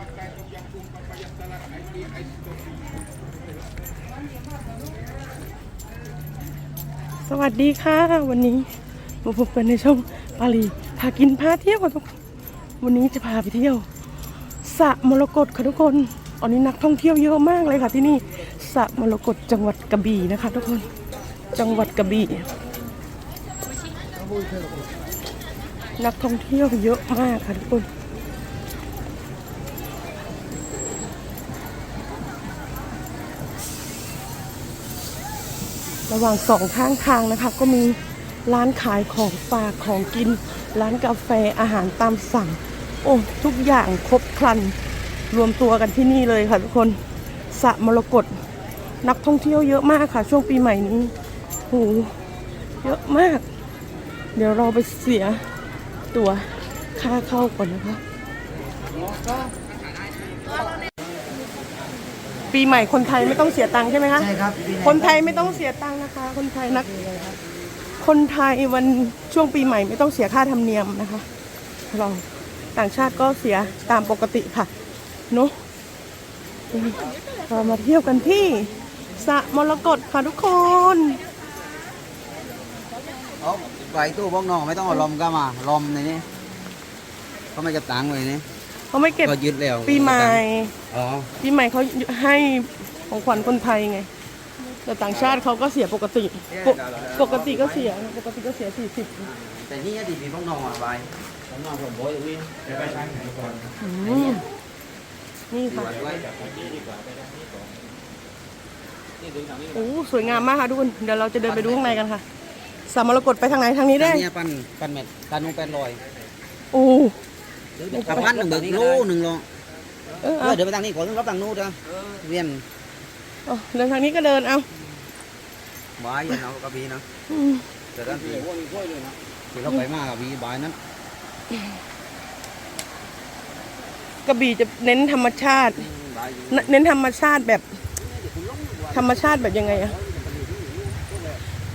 สวัสดีค่ะ วันนี้มาพบกันในช่องปารีพากินพาเที่ยวค่ะทุกคนวันนี้จะพาไปเที่ยวสระมรกตค่ะทุกคนอันนี้นักท่องเที่ยวเยอะมากเลยค่ะที่นี่สระมรกตจังหวัดกระบี่นะคะ ทุกคนจังหวัดกระบี่นักท่องเที่ยวเยอะมากค่ะทุกคน ระหว่างสองข้างทางนะคะ ก็มีร้านขายของฝากของกิน ร้านกาแฟอาหารตามสั่ง โอ้ทุกอย่างครบครัน รวมตัวกันที่นี่เลยค่ะทุกคนสะมรกตนักท่องเที่ยวเยอะมากค่ะ ช่วงปีใหม่นี้โหเยอะมาก เดี๋ยวเราไปเสียตัวค่าเข้าก่อนนะคะ ปีใหม่คนไทยไม่ต้องเสียตังค์ใช่ไหมคะใช่ครับคนไทยไม่ต้องเสียตังค์นะคะ คนไทยนัก คนไทยวันช่วงปีใหม่ไม่ต้องเสียค่าธรรมเนียมนะคะเราต่างชาติก็เสียตามปกติค่ะเนอะเรามาเที่ยวกันที่สระมรกตค่ะทุกคนเอาไปตู้พวกน้องไม่ต้องเอาลมก็มาลมในนี้เขาไม่เก็บตังค์ไว้นี่เขาไม่เก็บก็ยึดแล้วปีใหม่ อ๋อปีใหม่เขาให้ของขวัญคนไทยไง แต่ต่างชาติเขาก็เสียปกติ ปกปกติก็เสีย ปกติก็เสียสี่สิบ แต่นี่ดีปีพวกน้องอะไปพวกน้องผมโบยวิ่งไปทางไหนก่อนนี่ค่ะโอ้สวยงามมากค่ะทุกคน เดี๋ยวเราจะเดินไปดูข้างในกันค่ะสามมรกตไปทางไหนทางนี้ได้เนี่ยปั้นปั้นเม็ดตานุ่งเป็นลอย โอ้กับปั้นหนึ่งเบิกโลหนึ่งลง เออเอเอาอเดี๋ยวไปทางนี้ก่อนต้องรับทางนู้นเถอะเวียนเอาเดินทางนี้ก็เดินเอาบายยันเอากระบี่นะอืมแต่ด้านที่ที่เราไปมากกระบี่บายนั้นกระบี่จะเน้นธรรมชาติ บายเนเน้นธรรมชาติแบบ ธรรมชาติแบบยังไงอะ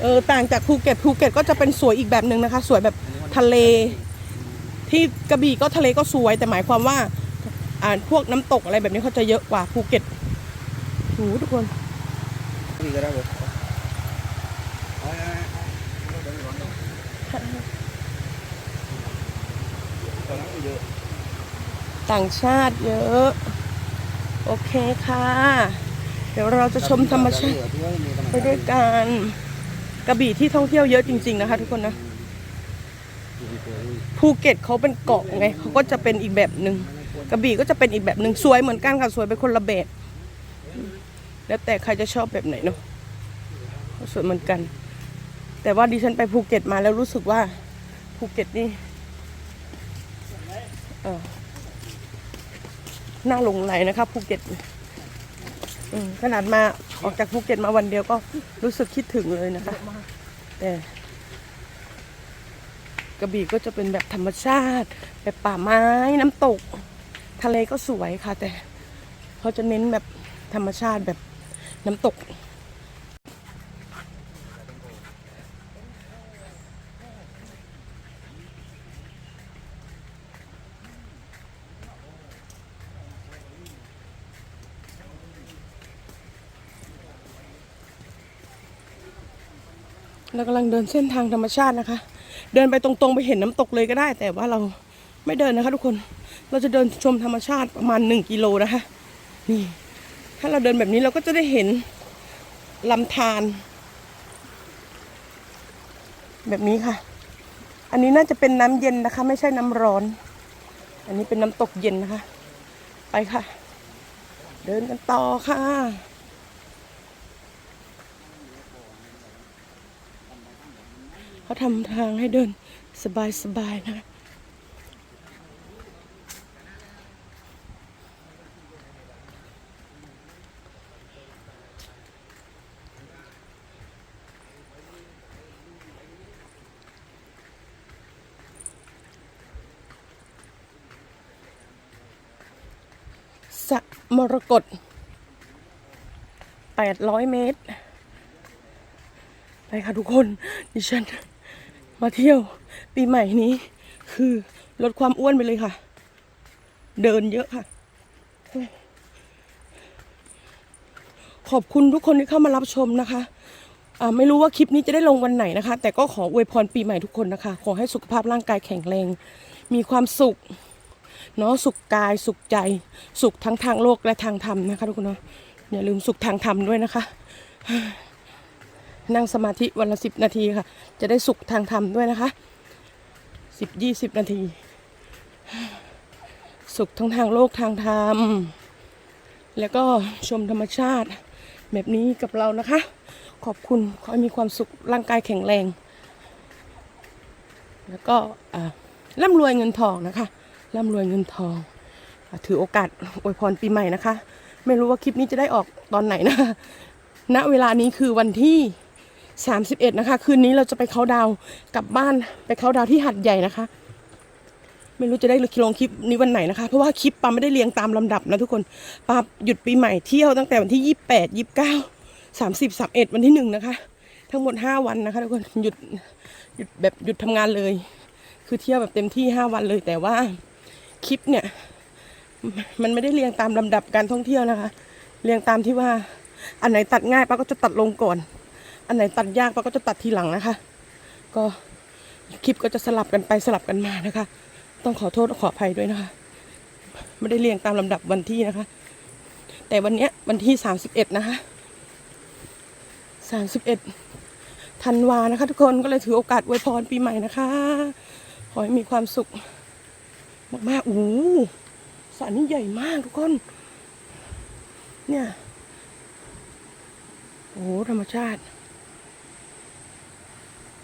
เออต่างจากภูเก็ตภูเก็ตก็จะเป็นสวยอีกแบบหนึ่งนะคะ สวยแบบทะเล ที่กระบี่ก็ทะเลก็สวย แต่หมายความว่า อ่าพวกน้ำตกอะไรแบบนี้เขาจะเยอะกว่าภูเก็ตโหทุกคนต่างชาติเยอะ โอเคค่ะ เดี๋ยวเราจะชมธรรมชาติไปด้วยกันกระบี่ที่ท่องเที่ยวเยอะจริง ๆ นะคะ ทุกคนนะภูเก็ตเขาเป็นเกาะไงเขาก็จะเป็นอีกแบบหนึ่ง กระบี่ก็จะเป็นอีกแบบหนึ่งสวยเหมือนกันค่ะสวยเป็นคนละแบบแล้วแต่ใครจะชอบแบบไหนเนาะสวยเหมือนกัน แต่ว่าดิฉันไปภูเก็ตมาแล้วรู้สึกว่าภูเก็ตนี่น่าหลงไหลนะคะภูเก็ตขนาดมาออกจากภูเก็ตมาวันเดียวก็รู้สึกคิดถึงเลยนะคะ แต่กระบี่ก็จะเป็นแบบธรรมชาติ แบบป่าไม้น้ำตก ทะเลก็สวยค่ะ แต่เขาจะเน้นแบบธรรมชาติแบบน้ำตก เรากำลังเดินเส้นทางธรรมชาตินะคะ เดินไปตรงๆไปเห็นน้ำตกเลยก็ได้ แต่ว่าเราไม่เดินนะคะทุกคน เราจะเดินชมธรรมชาติประมาณหนึ่งกิโลนะคะ นี่ ถ้าเราเดินแบบนี้เราก็จะได้เห็นลำธารแบบนี้ค่ะ อันนี้น่าจะเป็นน้ำเย็นนะคะ ไม่ใช่น้ำร้อน อันนี้เป็นน้ำตกเย็นนะคะ ไปค่ะ เดินกันต่อค่ะเขาทำทางให้เดินสบายๆนะคะ สระมรกต800เมตร ไปค่ะทุกคน ดิฉัน มาเที่ยวปีใหม่นี้ คือลดความอ้วนไปเลยค่ะ เดินเยอะค่ะ ขอบคุณทุกคนที่เข้ามารับชมนะคะไม่รู้ว่าคลิปนี้จะได้ลงวันไหนนะคะ แต่ก็ขออวยพรปีใหม่ทุกคนนะคะ ขอให้สุขภาพร่างกายแข็งแรง มีความสุข เนาะสุขกายสุขใจ สุขทั้งทางโลกและทางธรรมนะคะทุกคนเนาะอย่าลืมสุขทางธรรมด้วยนะคะ นั่งสมาธิวันละสิบนาทีค่ะ จะได้สุขทางธรรมด้วยนะคะสิบยี่สิบนาที สุขทั้งทางโลกทางธรรมแล้วก็ชมธรรมชาติแบบนี้กับเรานะคะ ขอบคุณขอให้มีความสุขร่างกายแข็งแรง แล้วก็อ่าร่ำรวยเงินทองนะคะ ร่ำรวยเงินทอง ถือโอกาสอวยพรปีใหม่นะคะ ไม่รู้ว่าคลิปนี้จะได้ออกตอนไหนนะณเวลานี้คือวันที่ 31 นะคะ คืนนี้เราจะไปเขาดาวกลับบ้านไปเขาดาวที่หัดใหญ่นะคะ ไม่รู้จะได้ลงคลิปนี้วันไหนนะคะ เพราะว่าคลิปปาไม่ได้เรียงตามลำดับนะทุกคนปาหยุดปีใหม่เที่ยวตั้งแต่วันที่ 28 29 30 31 วันที่หนึ่งนะคะ ทั้งหมด 5 วันนะคะทุกคนหยุดหยุดแบบหยุดทำงานเลย คือเที่ยวแบบเต็มที่ 5 วันเลยแต่ว่า คลิปเนี่ย มันไม่ได้เรียงตามลำดับการท่องเที่ยวนะคะ เรียงตามที่ว่า อันไหนตัดง่ายป้าก็จะตัดลงก่อน อันไหนตัดยากป้าก็จะตัดทีหลังนะคะ ก็คลิปก็จะสลับกันไปสลับกันมานะคะ ต้องขอโทษขออภัยด้วยนะคะไม่ได้เรียงตามลำดับวันที่นะคะ แต่วันเนี้ยวันที่สามสิบเอ็ดนะคะสามสิบเอ็ดธันวานะคะ ทุกคนก็เลยถือโอกาสอวยพรปีใหม่นะคะ ขอให้มีความสุข มากๆโอ้โหสระนี้ใหญ่มากทุกคน เนี่ย โอ้โหธรรมชาติ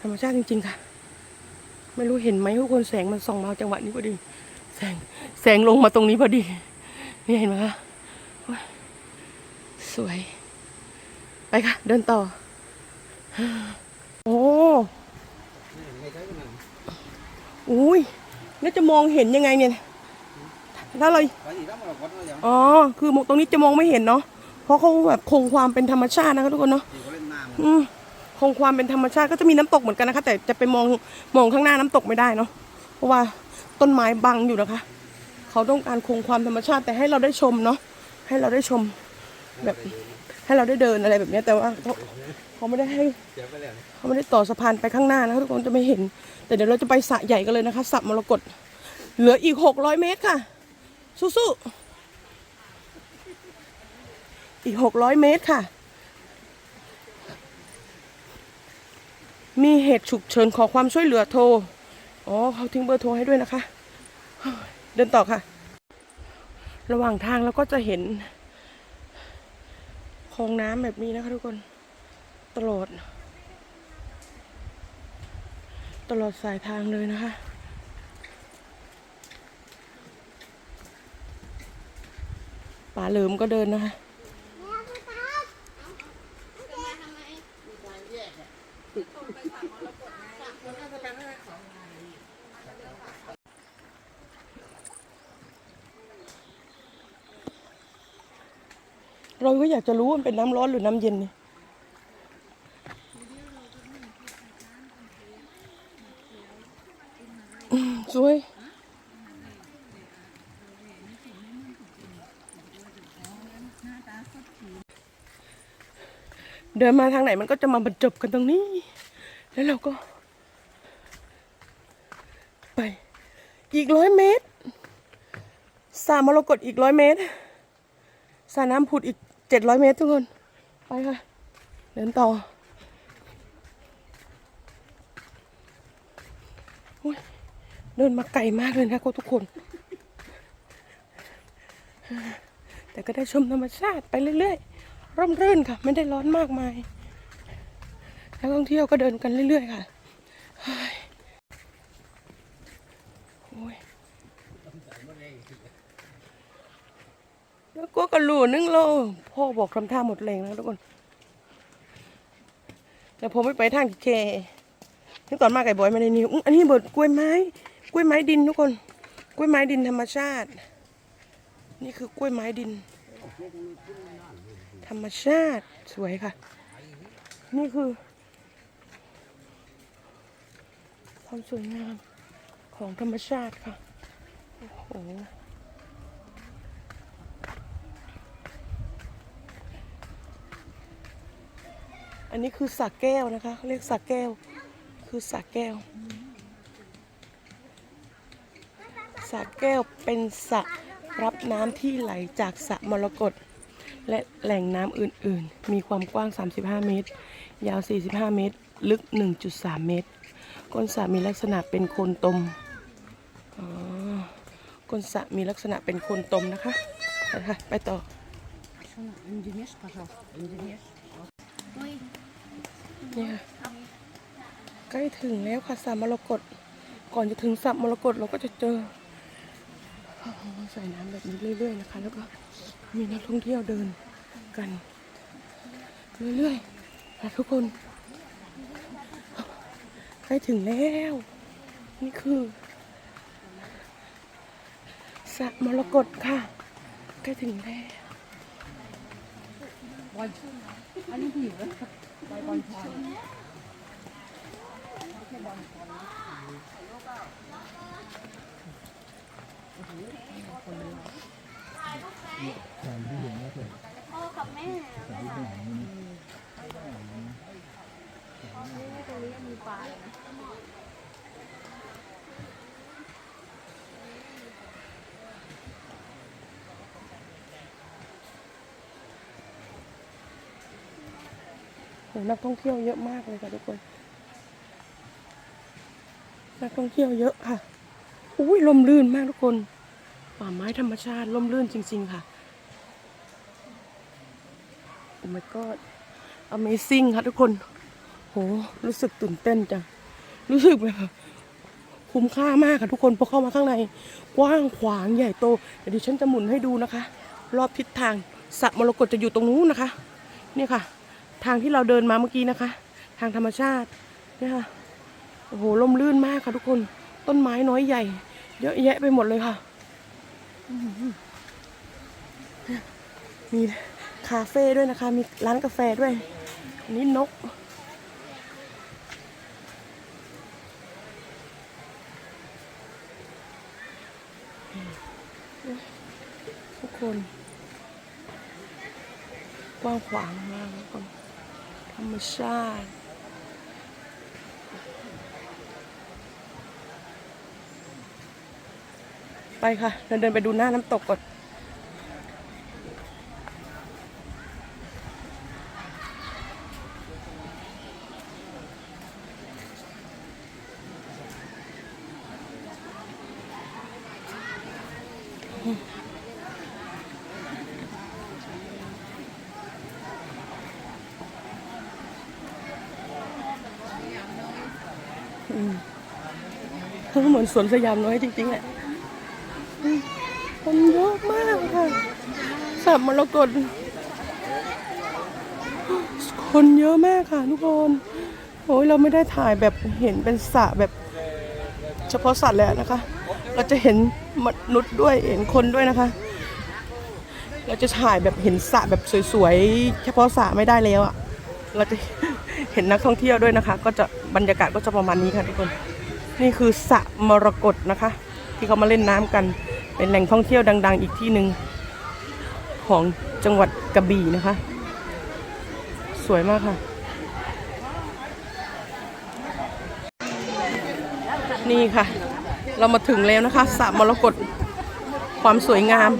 ธรรมชาติจริง ๆ ค่ะ ไม่รู้เห็นไหมทุกคนแสงมันส่องมาจังหวะนี้พอดี แสง แสงลงมาตรงนี้พอดี นี่เห็นไหมคะโอ้ยสวย ไปค่ะ เดินต่อ โอ้อุ้ย แล้วจะมองเห็นยังไงเนี่ย ถ้าเราไปอีกแล้วมันก็วัดแล้วยังอ๋อ คือตรงนี้จะมองไม่เห็นเนาะ เพราะเขาแบบคงความเป็นธรรมชาตินะคะทุกคนเนาะที่เขาเล่นน้ำอืมคงความเป็นธรรมชาติก็จะมีน้ำตกเหมือนกันนะคะ แต่จะไปมองมองข้างหน้าน้ำตกไม่ได้เนาะ เพราะว่าต้นไม้บังอยู่นะคะ เขาต้องการคงความธรรมชาติแต่ให้เราได้ชมเนาะ ให้เราได้ชมแบบ ให้เราได้เดินอะไรแบบนี้แต่ว่าเขาเขาไม่ได้ให้เขาไม่ได้ต่อสะพานไปข้างหน้านะคะทุกคนจะไม่เห็น แต่เดี๋ยวเราจะไปสระใหญ่กันเลยนะคะสระมรกตเหลืออีกหกร้อยเมตรค่ะ สู้ๆอีกหกร้อยเมตรค่ะ มีเหตุฉุกเฉินขอความช่วยเหลือโทรอ๋อเขาทิ้งเบอร์โทรให้ด้วยนะคะ เดินต่อค่ะ ระหว่างทางเราก็จะเห็น คลองน้ำแบบนี้นะคะทุกคน ตลอด ตลอดสายทางเลยนะคะ ป่าเหลิมก็เดินนะคะ ก็อยากจะรู้ว่ามันเป็นน้ำร้อนหรือน้ำเย็นเนี่ยสวยเดินมาทางไหนมันก็จะมาบรรจบกันตรงนี้ แล้วเราก็ ไป อีกร้อยเมตร สามมรกตอีกร้อยเมตรสระน้ำผุดอีก เจ็ดร้อยเมตรทุกคน ไปค่ะ เดินต่อเดินมาไกลมากเลยนะทุกคน แต่ก็ได้ชมธรรมชาติไปเรื่อยๆ ร่มรื่นค่ะ ไม่ได้ร้อนมากมาย นักท่องเที่ยวก็เดินกันเรื่อยๆค่ะเฮ้ยโอ้ย แล้วก็กระหลูนึงโลพ่อบอกทำท่าหมดแรงนะทุกคนแต่ผมไม่ไปทางเคนึกตอนมาไก่บอยมาในนี้อันนี้เบิดกล้วยไม้ กล้วยไม้ดินทุกคน กล้วยไม้ดินธรรมชาติ นี่คือกล้วยไม้ดิน ธรรมชาติสวยค่ะ นี่คือความสวยงามของธรรมชาติค่ะ โอ้โห อันนี้คือสระแก้วนะคะเรียกสระแก้ว คือสระแก้วสระแก้วเป็นสระรับน้ำที่ไหลจากสระมรกตและแหล่งน้ำอื่นๆ มีความกว้าง 35 เมตร ยาว 45 เมตร ลึก 1.3 เมตร ก้นสระมีลักษณะเป็นโคนตมก้นสระมีลักษณะเป็นโคนตมนะคะ ไปค่ะไปต่อ เนี่ยใกล้ถึงแล้วค่ะสระมรกตก่อนจะถึงสระมรกตเราก็จะเจอใส่น้ำแบบนี้เรื่อยๆนะคะ แล้วก็มีนักท่องเที่ยวเดินกันเรื่อยๆค่ะทุกคนใกล้ถึงแล้ว นี่คือสระมรกตค่ะใกล้ถึงแล้ว ไปบอลชอนไม่บอลชอน หนักท่องเที่ยวเยอะมากเลยค่ะทุกคน นักท่องเที่ยวเยอะค่ะอุ้ยลมลื่นมากทุกคนป่าไม้ธรรมชาติลมลื่นจริง ๆ ค่ะโอ้ my god amazing ค่ะทุกคน โห รู้สึกตื่นเต้นจัง รู้สึกแบบคุ้มค่ามากค่ะทุกคนพอเข้ามาข้างใน กว้างขวางใหญ่โตเดี๋ยวดิฉันจะหมุนให้ดูนะคะ รอบทิศทางสระมรกตจะอยู่ตรงนู้นนะคะ นี่ค่ะ ทางที่เราเดินมาเมื่อกี้นะคะ ทางธรรมชาติเนี่ยค่ะโอ้โหล่มลื่นมากค่ะทุกคนต้นไม้น้อยใหญ่ เยอะแยะไปหมดเลยค่ะมีคาเฟ่ด้วยนะคะ มีร้านกาแฟด้วย อันนี้นก ทุกคนกว้างขวางมากทุกคน ธรรมชาติไปค่ะ เดินเดินไปดูหน้าน้ำตกก่อนเขา เหมือนสวนสยามน้อยจริงๆแหละมคนเยอะมากค่ะสระมรกตคนเยอะมากค่ะทุกคนโอ้ยเราไม่ได้ถ่ายแบบเห็นเป็นสระแบบเฉพาะสัตว์เลยนะคะ เราจะเห็นมนุษย์ด้วยเห็นคนด้วยนะคะ เราจะถ่ายแบบเห็นสระแบบสวยๆเฉพาะสระไม่ได้แล้วอะ่ะเราจะเห็นนักท่องเที่ยวด้วยนะคะ ก็จะบรรยากาศก็จะประมาณนี้ค่ะทุกคน นี่คือสระมรกตนะคะ ที่เขามาเล่นน้ำกัน เป็นแหล่งท่องเที่ยวดัง ๆ อีกที่หนึ่งของจังหวัดกระบี่นะคะ สวยมากค่ะ นี่ค่ะ เรามาถึงแล้วนะคะสระมรกตความสวยงาม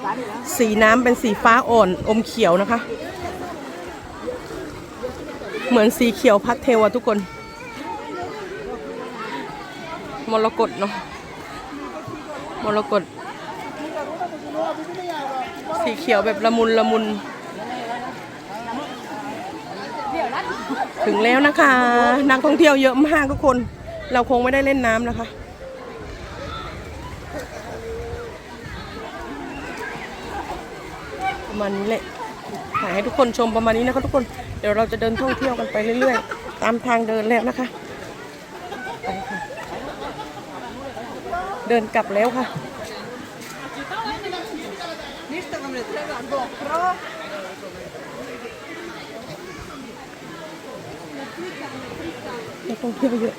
สีน้ำเป็นสีฟ้าอ่อนอมเขียวนะคะ เหมือนสีเขียวพัดเทลอะทุกคน มรกตเนาะมรกตสีเขียวแบบละมุนละมุน ถึงแล้วนะคะ นักท่องเที่ยวเยอะมากทุกคน เราคงไม่ได้เล่นน้ำนะคะประมาณนี้แหละถ่ายให้ทุกคนชมประมาณนี้นะคะทุกคน เดี๋ยวเราจะเดินท่องเที่ยวกันไปเรื่อย ๆ ตามทางเดินแล้วนะคะ ไปค่ะ เดินกลับแล้วค่ะนักท่องเที่ยวเยอะ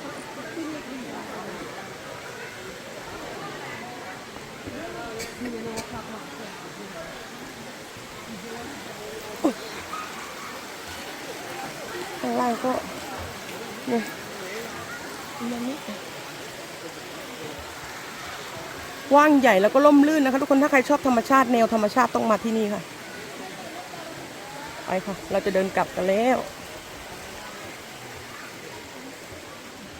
ข้างล่าง แล้วก็เนี่ยประมาณนี้ กว่างใหญ่แล้วก็ล่มลื่นนะคะทุกคนถ้าใครชอบธรรมชาติแนวธรรมชาติต้องมาที่นี่ค่ะ ไปค่ะ เราจะเดินกลับกันแล้ว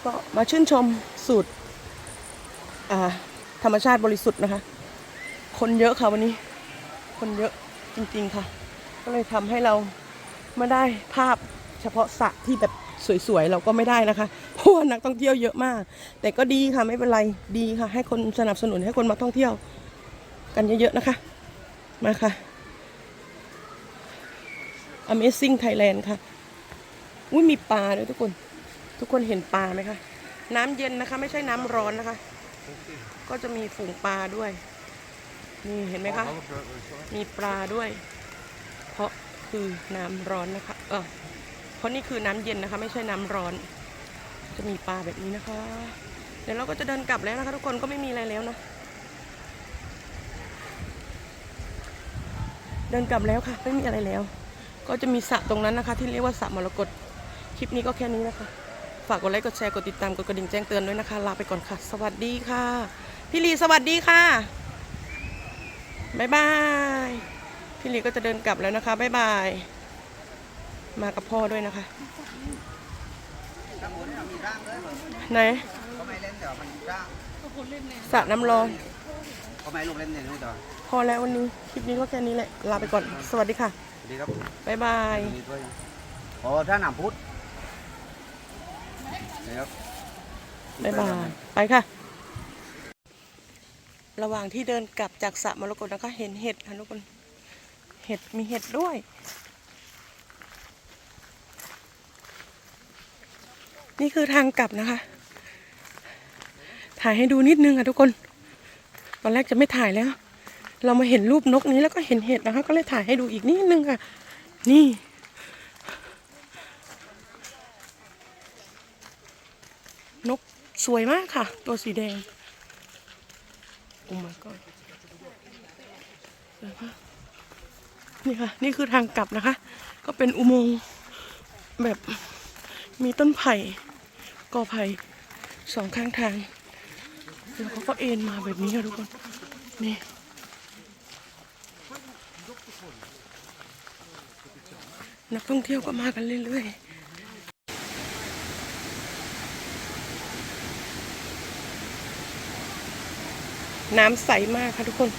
ก็มาชื่นชมสูตรธรรมชาติบริสุทธิ์นะคะ คนเยอะค่ะวันนี้ คนเยอะจริงๆค่ะ ก็เลยทำให้เราไม่ได้ภาพเฉพาะสระที่แบบ สวยๆ เราก็ไม่ได้นะคะ เพราะว่านักท่องเที่ยวเยอะมาก แต่ก็ดีค่ะไม่เป็นไรดีค่ะ ให้คนสนับสนุนให้คนมาท่องเที่ยว กันเยอะๆนะคะ มาค่ะ Amazing Thailand ค่ะอุ้ยมีปลาด้วยทุกคน ทุกคนเห็นปลาไหมคะ น้ำเย็นนะคะ ไม่ใช่น้ำร้อนนะคะ ก็จะมีฝูงปลาด้วยนี่เห็นไหมคะ มีปลาด้วย เพราะคือน้ำร้อนนะคะ เออ เพราะนี่คือน้ำเย็นนะคะ ไม่ใช่น้ำร้อน จะมีปลาแบบนี้นะคะ เดี๋ยวเราก็จะเดินกลับแล้วนะคะ ทุกคนก็ไม่มีอะไรแล้วนะ เดินกลับแล้วค่ะ ไม่มีอะไรแล้ว ก็จะมีสระตรงนั้นนะคะ ที่เรียกว่าสระมรกตคลิปนี้ก็แค่นี้นะคะ ฝากกดไลค์กดแชร์กดติดตามกดกระดิ่งแจ้งเตือนด้วยนะคะ ลาไปก่อนค่ะ สวัสดีค่ะ พี่ลีสวัสดีค่ะบ๊ายบาย พี่ลีก็จะเดินกลับแล้วนะคะบ๊ายบาย มากับพ่อด้วยนะคะข้างบนเนี่ยมีร่างเลยเหรอไหนเขาไม่เล่นเดี๋ยวมันร่างสระน้ำร้อนเขาไม่ลูกเล่นเนี่ยนี่ต่อพอแล้ววันนี้ คลิปนี้ก็แค่นี้แหละ ลาไปก่อน สวัสดีค่ะ สวัสดีครับบ๊ายบายมีด้วยอ๋อถ้าหนามพุทธนะครับบ๊ายบาย ไปค่ะ ระหว่างที่เดินกลับจากสระมรกตนะคะ เห็นเห็ดค่ะทุกคน เห็ดมีเห็ดด้วย นี่คือทางกลับนะคะ ถ่ายให้ดูนิดนึงค่ะทุกคน ตอนแรกจะไม่ถ่ายแล้ว เรามาเห็นรูปนกนี้แล้วก็เห็นเห็ดนะคะ ก็เลยถ่ายให้ดูอีกนิดนึงค่ะ นี่ นกสวยมากค่ะ ตัวสีแดงโอ้ my god นี่ค่ะ นี่คือทางกลับนะคะ ก็เป็นอุโมงค์แบบมีต้นไผ่ กอไผ่สองข้างทางแล้วเขาก็เอ็นมาแบบนี้ค่ะทุกคน นี่นักท่องเที่ยวก็มากันเรื่อยๆน้ำใสมากค่ะทุกคน